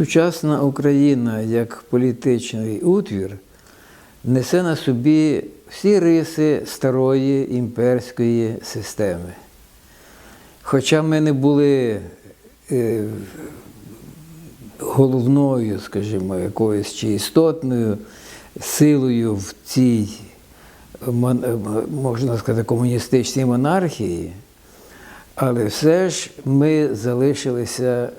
Сучасна Україна як політичний утвір несе на собі всі риси старої імперської системи. Хоча ми не були е, головною, скажімо, якоюсь чи істотною силою в цій, можна сказати, комуністичній монархії, але все ж ми залишилися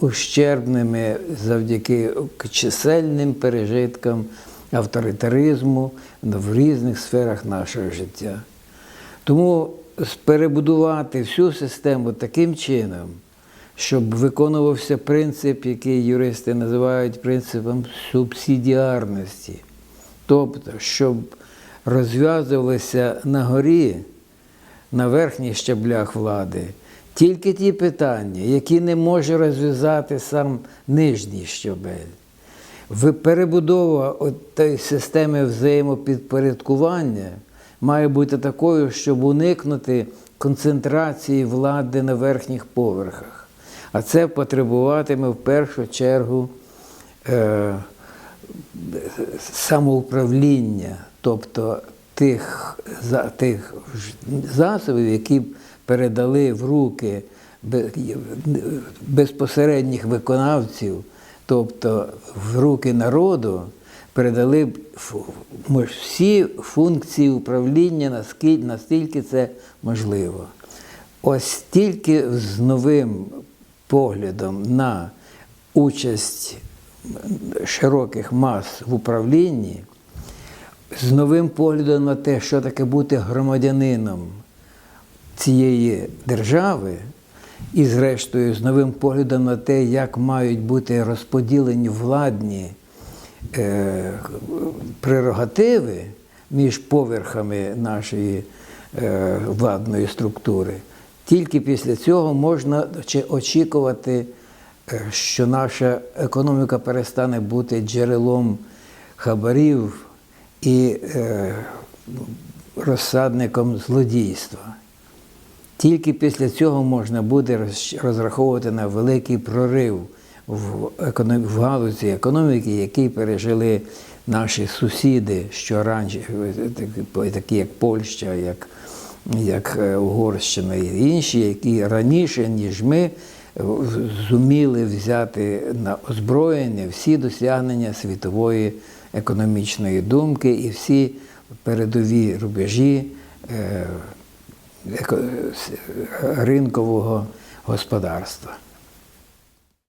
ущербними завдяки чисельним пережиткам авторитаризму в різних сферах нашого життя. Тому перебудувати всю систему таким чином, щоб виконувався принцип, який юристи називають принципом субсидіарності. Тобто, щоб розв'язувалися на горі, на верхніх щаблях влади, тільки ті питання, які не може розв'язати сам нижній щабель. Ви- Перебудова от системи взаємопідпорядкування має бути такою, щоб уникнути концентрації влади на верхніх поверхах. А це потребуватиме в першу чергу е, самоуправління, тобто тих, за, тих засобів, які передали в руки безпосередніх виконавців, тобто в руки народу, передали всі функції управління, наскільки, це можливо. Ось тільки з новим поглядом на участь широких мас в управлінні, з новим поглядом на те, що таке бути громадянином цієї держави, і, зрештою, з новим поглядом на те, як мають бути розподілені владні е, прерогативи між поверхами нашої е, владної структури, тільки після цього можна очікувати, е, що наша економіка перестане бути джерелом хабарів і е, розсадником злодійства. Тільки після цього можна буде розраховувати на великий прорив в, в галузі економіки, який пережили наші сусіди, що раніше, такі- як Польща, як, як е, Угорщина і інші, які раніше, ніж ми, е, зуміли взяти на озброєння всі досягнення світової економічної думки і всі передові рубежі. Ринкового господарства.